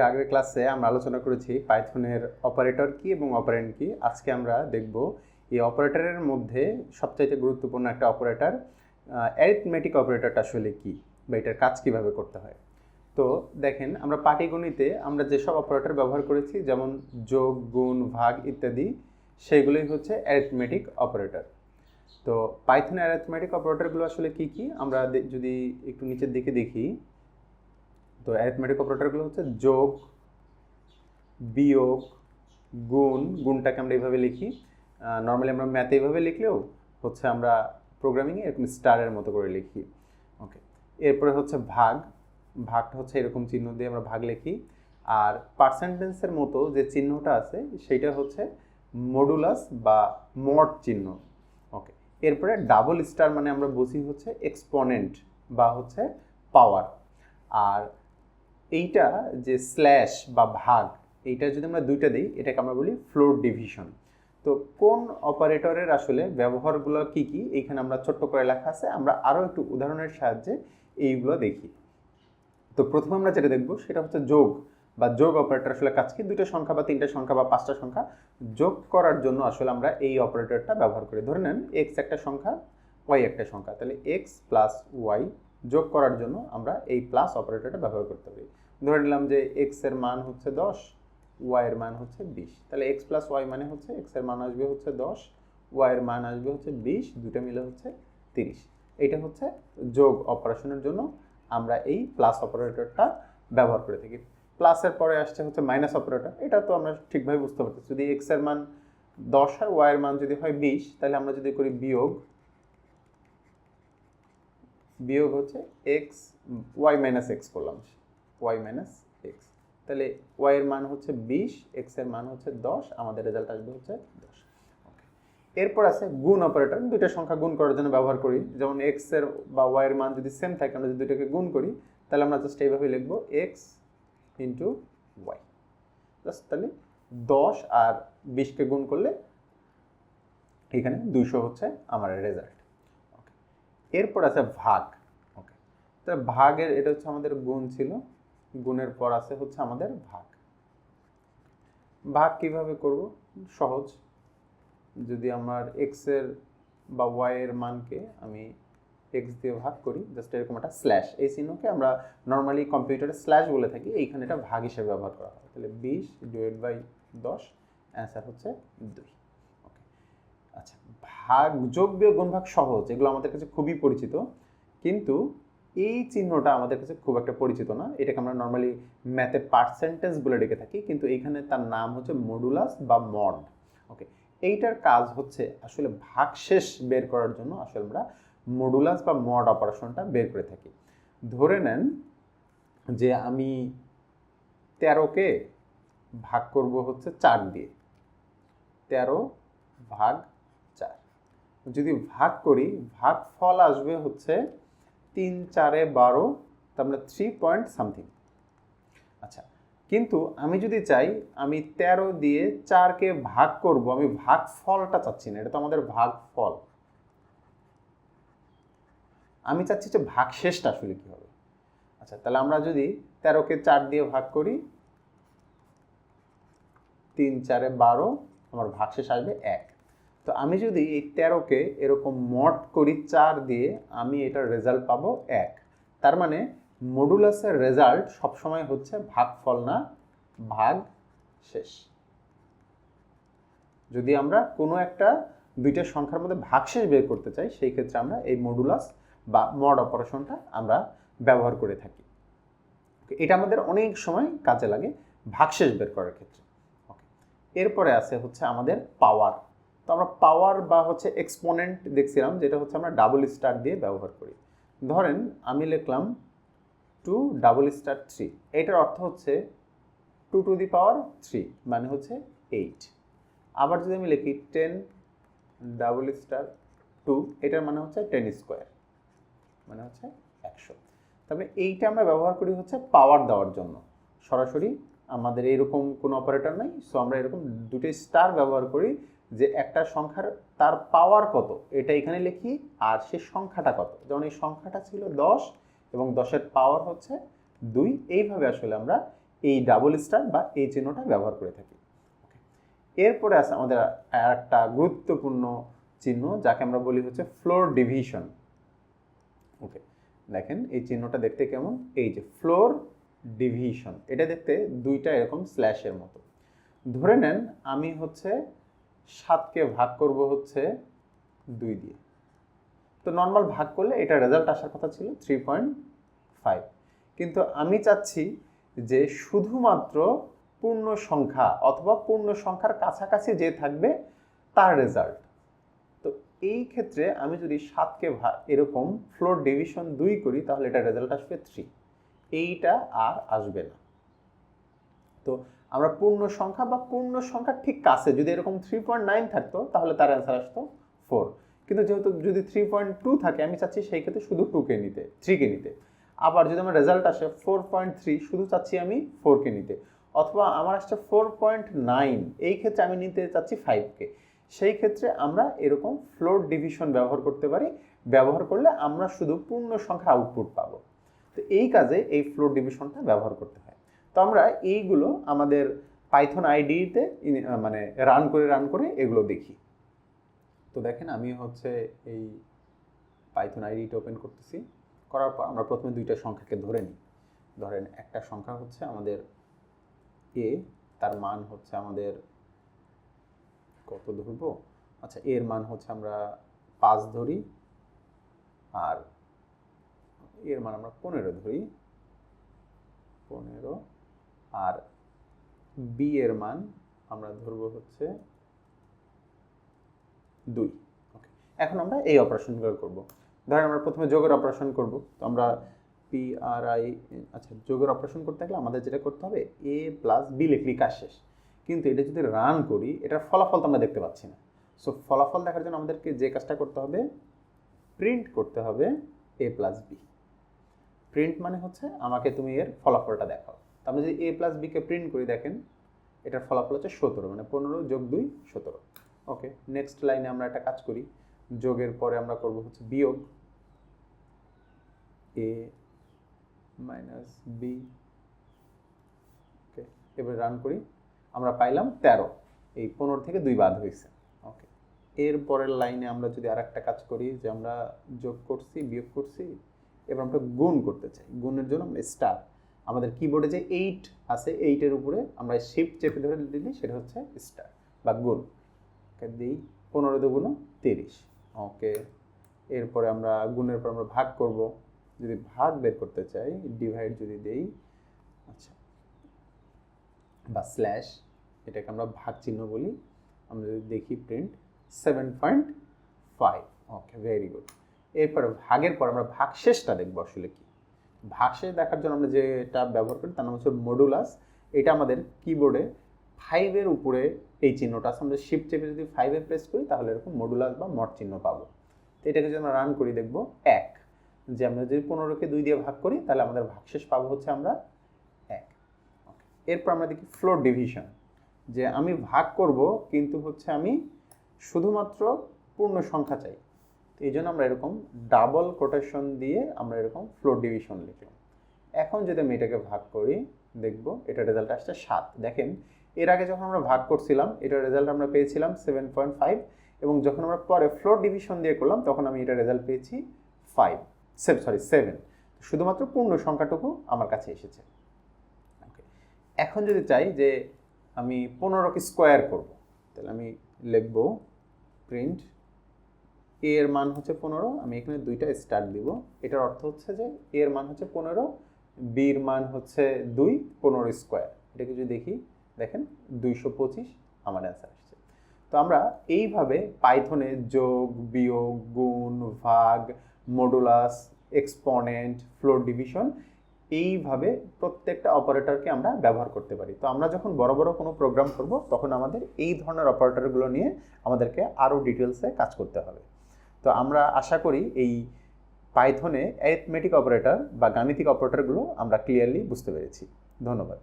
এর আগের ক্লাসে আমরা আলোচনা করেছি পাইথনের অপারেটর কি এবং অপারেন্ট কি। আজকে আমরা দেখব এই অপারেটরের মধ্যে সবচাইতে গুরুত্বপূর্ণ একটা অপারেটর অ্যারিথমেটিক অপারেটরটা আসলে কি বা এটার কাজ কীভাবে করতে হয়। তো দেখেন, আমরা পাটিগণিতে আমরা যেসব অপারেটর ব্যবহার করেছি, যেমন যোগ, গুণ, ভাগ ইত্যাদি, সেগুলোই হচ্ছে অ্যারিথমেটিক অপারেটর তো পাইথনের অ্যারিথমেটিক অপারেটরগুলো আসলে কি কি? আমরা যদি একটু নিচের দিকে দেখি তো অ্যারিথমেটিক অপারেটরগুলো হচ্ছে যোগ, বিয়োগ, গুণ। গুণটাকে আমরা এইভাবে লিখি। নর্মালি আমরা ম্যাথে এইভাবে লিখলেও হচ্ছে আমরা প্রোগ্রামিংয়ে এরকম স্টারের মতো করে লিখি। ওকে এরপরে হচ্ছে ভাগ। ভাগটা হচ্ছে এরকম চিহ্ন দিয়ে আমরা ভাগ লিখি। আর পার্সেন্টেন্সের মতো যে চিহ্নটা আছে, সেইটা হচ্ছে মডুলাস বা মড চিহ্ন। ওকে এরপরে ডাবল স্টার মানে আমরা বুঝি হচ্ছে এক্সপোনেন্ট বা হচ্ছে পাওয়ার আর এইটা যে স্ল্যাশ বা ভাগ, এইটা যদি আমরা দুইটা দিই, এটাকে আমরা বলি ফ্লোর ডিভিশন তো কোন অপারেটরের আসলে ব্যবহারগুলো কি কি এইখানে আমরা ছোট্ট করে লেখা আছে, আমরা আরও একটু উদাহরণের সাহায্যে এইগুলো দেখি। তো প্রথমে আমরা যেটা দেখব, সেটা হচ্ছে যোগ, বা যোগ অপারেটর আসলে কাজ কি? দুইটা সংখ্যা বা তিনটা সংখ্যা বা পাঁচটা সংখ্যা যোগ করার জন্য আসলে আমরা এই অপারেটরটা ব্যবহার করি। ধরে নেন এক্স একটা সংখ্যা ওয়াই একটা সংখ্যা, তাহলে এক্স প্লাস ওয়াই যোগ করার জন্য আমরা এই প্লাস অপারেটরটা ব্যবহার করতে পারি। ধরে নিলাম যে এক্সের মান হচ্ছে দশ ওয়াই এর মান হচ্ছে বিশ। তাহলে এক্স প্লাস ওয়াই মানে হচ্ছে এক্সের মান আসবে হচ্ছে দশ ওয়াই এর মান আসবে হচ্ছে বিশ দুটো মিলে হচ্ছে তিরিশ। এটা হচ্ছে যোগ অপারেশনের জন্য আমরা এই প্লাস অপারেটরটা ব্যবহার করে থাকি। প্লাসের পরে আসছে হচ্ছে মাইনাস অপারেটর এটা তো আমরা ঠিকভাবে বুঝতে পারতেছি। যদি এক্সের মান দশ আর ওয়াই এর মান যদি হয় বিশ, তাহলে আমরা যদি করি বিয়োগ বিয়োগ হচ্ছে এক্স ওয়াই মাইনাস এক্স করলাম। ওয়াই মাইনাস এক্স তাহলে ওয়াই এর মান হচ্ছে বিশ এক্সের মান হচ্ছে দশ, আমাদের রেজাল্ট আসবে হচ্ছে দশ। এরপর আছে গুণ অপারেটর দুইটা সংখ্যা গুণ করার জন্য ব্যবহার করি। যেমন এক্সের বা ওয়াই এর মান যদি সেম থাকে, আমরা যদি দুইটাকে গুণ করি, তাহলে আমরা জাস্ট এইভাবে লিখব এক্স ইন্টু ওয়াই জাস্ট তাহলে দশ আর বিশকে গুণ করলে এখানে দুইশো হচ্ছে আমার রেজাল্ট এরপর আছে ভাগ ওকে তো ভাগের এটা হচ্ছে আমাদের গুণ ছিল, গুণের পর আছে হচ্ছে আমাদের ভাগ। ভাগ কীভাবে করব? সহজ, যদি আমার এক্সের বা ওয়াই এর মানকে আমি এক্স দিয়ে ভাগ করি জাস্ট এরকম একটা স্ল্যাশ এই চিহ্নকে আমরা নর্মালি কম্পিউটারে স্ল্যাশ বলে থাকি, এইখানে এটা ভাগ হিসেবে ব্যবহার করা হয়। তাহলে বিশ ডিভাইড বাই দশ অ্যান্সার হচ্ছে দুই। আচ্ছা ভাগ, যোগ, বিয়োগ গুণ ভাগ সহজ, এগুলো আমাদের কাছে খুবই পরিচিত। কিন্তু এই চিহ্নটা আমাদের কাছে খুব একটা পরিচিত না। এটাকে আমরা নর্মালি ম্যাথে পার্সেন্টেজ বলে ডেকে থাকি, কিন্তু এইখানে তার নাম হচ্ছে মডুলাস বা মড ওকে এইটার কাজ হচ্ছে আসলে ভাগশেষ বের করার জন্য আসলে আমরা মডুলাস বা মড অপারেশনটা বের করে থাকি। ধরে নেন যে আমি তেরোকে ভাগ করব হচ্ছে চার দিয়ে। তেরো ভাগ যদি ভাগ করি ভাগ ফল আসবে হচ্ছে তিন চারে বারো, তার মানে থ্রি পয়েন্ট সামথিং আচ্ছা কিন্তু আমি যদি চাই আমি তেরো দিয়ে চারকে ভাগ করব, আমি ভাগ ফলটা চাচ্ছি না, এটা তো আমাদের ভাগ ফল আমি চাচ্ছি যে ভাগ শেষটা আসলে কী হবে। আচ্ছা তাহলে আমরা যদি তেরোকে চার দিয়ে ভাগ করি, তিন চারে বারো, আমার ভাগশেষ আসবে এক। তো আমি যদি এই তেরোকে এরকম মট করি চার দিয়ে আমি এটার রেজাল্ট পাবো এক। তার মানে মডুলাসের রেজাল্ট সবসময় হচ্ছে ভাগফল না, ভাগ শেষ। যদি আমরা কোনো একটা দুইটা সংখ্যার মধ্যে ভাগশেষ বের করতে চাই, সেই ক্ষেত্রে আমরা এই মডুলাস বা মড অপারেশনটা আমরা ব্যবহার করে থাকি। এটা আমাদের অনেক সময় কাজে লাগে ভাগশেষ বের করার ক্ষেত্রে। ওকে এরপরে আছে হচ্ছে আমাদের পাওয়ার তো আমরা পাওয়ার বা হচ্ছে এক্সপোনেন্ট দেখছিলাম, যেটা হচ্ছে আমরা ডাবল স্টার দিয়ে ব্যবহার করি। ধরেন আমি লিখলাম টু ডাবল স্টার থ্রি এটার অর্থ হচ্ছে two to the power three মানে হচ্ছে এইট আবার যদি আমি লিখি টেন ডাবল স্টার টু এটার মানে হচ্ছে টেন স্কোয়ার মানে হচ্ছে একশো। তবে এইটা আমরা ব্যবহার করি হচ্ছে পাওয়ার দেওয়ার জন্য। সরাসরি আমাদের এরকম কোনো অপারেটর নাই সো আমরা এরকম দুটো স্টার ব্যবহার করি যে একটা সংখ্যার তার পাওয়ার কত? এটা এখানে লিখি, আর সে সংখ্যাটা কত? যেমন এই সংখ্যাটা ছিল দশ এবং দশের পাওয়ার হচ্ছে দুই। এইভাবে আসলে আমরা এই ডাবল স্টার বা এই চিহ্নটা ব্যবহার করে থাকি। এরপরে আছে আমাদের একটা গুরুত্বপূর্ণ চিহ্ন, যাকে আমরা বলি হচ্ছে ফ্লোর ডিভিশন ওকে দেখেন, এই চিহ্নটা দেখতে কেমন? এই যে ফ্লোর ডিভিশন এটা দেখতে দুইটা এরকম স্ল্যাশের মতো। ধরে নেন, আমি হচ্ছে সাতকে ভাগ করব হচ্ছে দুই দিয়ে। তো নর্মাল ভাগ করলে এটা রেজাল্ট আসার কথা ছিল থ্রি পয়েন্ট ফাইভ কিন্তু আমি চাচ্ছি যে শুধুমাত্র পূর্ণ সংখ্যা অথবা পূর্ণ সংখ্যার কাছাকাছি যে থাকবে তার রেজাল্ট তো এই ক্ষেত্রে আমি যদি সাতকে ভা এরকম ফ্লোর ডিভিশন দুই করি, তাহলে এটা রেজাল্ট আসবে থ্রি এইটা আর আসবে না। তো আমরা পূর্ণ সংখ্যা বা পূর্ণ সংখ্যা ঠিক কাছে, যদি এরকম থ্রি পয়েন্ট নাইন থাকতো, তাহলে তার অ্যান্সার আসতো ফোর কিন্তু যেহেতু যদি থ্রি পয়েন্ট টু থাকে, আমি চাচ্ছি সেই ক্ষেত্রে শুধু টুকে নিতে থ্রিকে নিতে। আবার যদি আমার রেজাল্ট আসে ফোর পয়েন্ট থ্রি শুধু চাচ্ছি আমি ফোরকে নিতে। অথবা আমার আসছে ফোর পয়েন্ট নাইন এই ক্ষেত্রে আমি নিতে চাচ্ছি ফাইভকে সেই ক্ষেত্রে আমরা এরকম ফ্লোর ডিভিশন ব্যবহার করতে পারি। ব্যবহার করলে আমরা শুধু পূর্ণ সংখ্যা আউটপুট পাবো। তো এই কাজে এই ফ্লোর ডিভিশনটা ব্যবহার করতে হয়। তো আমরা এইগুলো আমাদের পাইথন আইডিতে মানে রান করে রান করে এগুলো দেখি। তো দেখেন আমি হচ্ছে এই পাইথন আইডিটা ওপেন করতেছি। করার পর আমরা প্রথমে দুইটা সংখ্যাকে ধরে নিই। ধরেন একটা সংখ্যা হচ্ছে আমাদের এ তার মান হচ্ছে আমাদের কত ধরবো? আচ্ছা এর মান হচ্ছে আমরা পাঁচ ধরি আর এর মান আমরা পনেরো ধরি। পনেরো আর বি এর মান আমরা ধরবো হচ্ছে দুই। ওকে এখন আমরা এই অপারেশনগুলো করব। ধরেন আমরা প্রথমে যোগের অপারেশন করব। তো আমরা পি আর আই আচ্ছা যোগের অপারেশন করতে গেলে আমাদের যেটা করতে হবে এ প্লাস বি লিখলি কাজ শেষ। কিন্তু এটা যদি রান করি, এটার ফলাফল তো আমরা দেখতে পাচ্ছি না। সো ফলাফল দেখার জন্য আমাদেরকে যে কাজটা করতে হবে প্রিন্ট করতে হবে এ প্লাস বি প্রিন্ট মানে হচ্ছে আমাকে তুমি এর ফলাফলটা দেখাও। আমরা যদি এ প্লাস বিকে প্রিন্ট করি, দেখেন, এটার ফলাফল হচ্ছে সতেরো মানে পনেরো যোগ দুই, সতেরো। ওকে নেক্সট লাইনে আমরা একটা কাজ করি। যোগের পরে আমরা করব হচ্ছে বিয়োগ। এ মাইনাস বি ওকে এবার রান করি। আমরা পাইলাম তেরো। এই পনেরো থেকে দুই বাদ হয়েছে। ওকে এর পরের লাইনে আমরা যদি আর একটা কাজ করি, যে আমরা যোগ করছি, বিয়োগ করছি, এবার আমরা গুণ করতে চাই। গুণের জন্য স্টার আমাদের কিবোর্ডে যে এইট আছে এইটের উপরে আমরা শিফট চেপে ধরে দিলি, সেটা হচ্ছে স্টার বা গুণ। দিই পনেরো দুগুণ তিরিশ। ওকে, এরপরে আমরা গুণের পর আমরা ভাগ করব। যদি ভাগ বের করতে চাই ডিভাইড যদি দেই আচ্ছা বা স্ল্যাশ এটাকে আমরা ভাগ চিহ্ন বলি। আমরা যদি দেখি print seven point five okay very good এরপরে ভাগের পর আমরা ভাগ শেষটা দেখব আসলে কি? ভাগ শেষ দেখার জন্য আমরা যেটা ব্যবহার করি তার নাম হচ্ছে মডুলাস এটা আমাদের কিবোর্ডে ফাইভের উপরে এই চিহ্নটা আছে। আমরা শিফট চেপে যদি ফাইভে প্রেস করি, তাহলে এরকম মডুলাস বা মট চিহ্ন পাবো। তো এটাকে যদি আমরা রান করি, দেখব এক। যে আমরা যদি পনেরোকে দুই দিয়ে ভাগ করি, তাহলে আমাদের ভাগশেষ পাবো হচ্ছে আমরা এক। এরপর আমরা দেখি ফ্লোর ডিভিশন যে আমি ভাগ করব, কিন্তু হচ্ছে আমি শুধুমাত্র পূর্ণ সংখ্যা চাই। এই জন্য আমরা এরকম ডাবল কোটেশন দিয়ে আমরা এরকম ফ্লোর ডিভিশন লিখলাম। এখন যদি আমি এটাকে ভাগ করি, দেখব এটা রেজাল্ট আসছে সাত। দেখেন, এর আগে যখন আমরা ভাগ করছিলাম এটার রেজাল্ট আমরা পেয়েছিলাম সেভেন পয়েন্ট ফাইভ এবং যখন আমরা পরে ফ্লোর ডিভিশন দিয়ে করলাম, তখন আমি এটা রেজাল্ট পেয়েছি ফাইভ সেভ সরি সেভেন শুধুমাত্র পূর্ণ সংখ্যাটুকু আমার কাছে এসেছে। এখন যদি চাই যে আমি পনেরোকে স্কোয়ার করব, তাহলে আমি লিখব প্রিন্ট এ এর মান হচ্ছে পনেরো, আমি এখানে দুইটা স্টার দিব। এটার অর্থ হচ্ছে যে এর মান হচ্ছে পনেরো, বির মান হচ্ছে দুই, পনেরো স্কোয়ার এটাকে যদি দেখি, দেখেন, দুইশো পঁচিশ আমার অ্যান্সার আসছে। তো আমরা এইভাবে পাইথনে যোগ, বিয়োগ, গুণ, ভাগ মডুলাস এক্সপনেন্ট ফ্লোর ডিভিশন এইভাবে প্রত্যেকটা অপারেটরকে আমরা ব্যবহার করতে পারি। তো আমরা যখন বড় বড় কোনো প্রোগ্রাম করব, তখন আমাদের এই ধরনের অপারেটরগুলো নিয়ে আমাদেরকে আরও ডিটেলসে কাজ করতে হবে। তো আমরা আশা করি এই পাইথনে অ্যারিথমেটিক অপারেটর বা গাণিতিক অপারেটরগুলো আমরা ক্লিয়ারলি বুঝতে পেরেছি। ধন্যবাদ।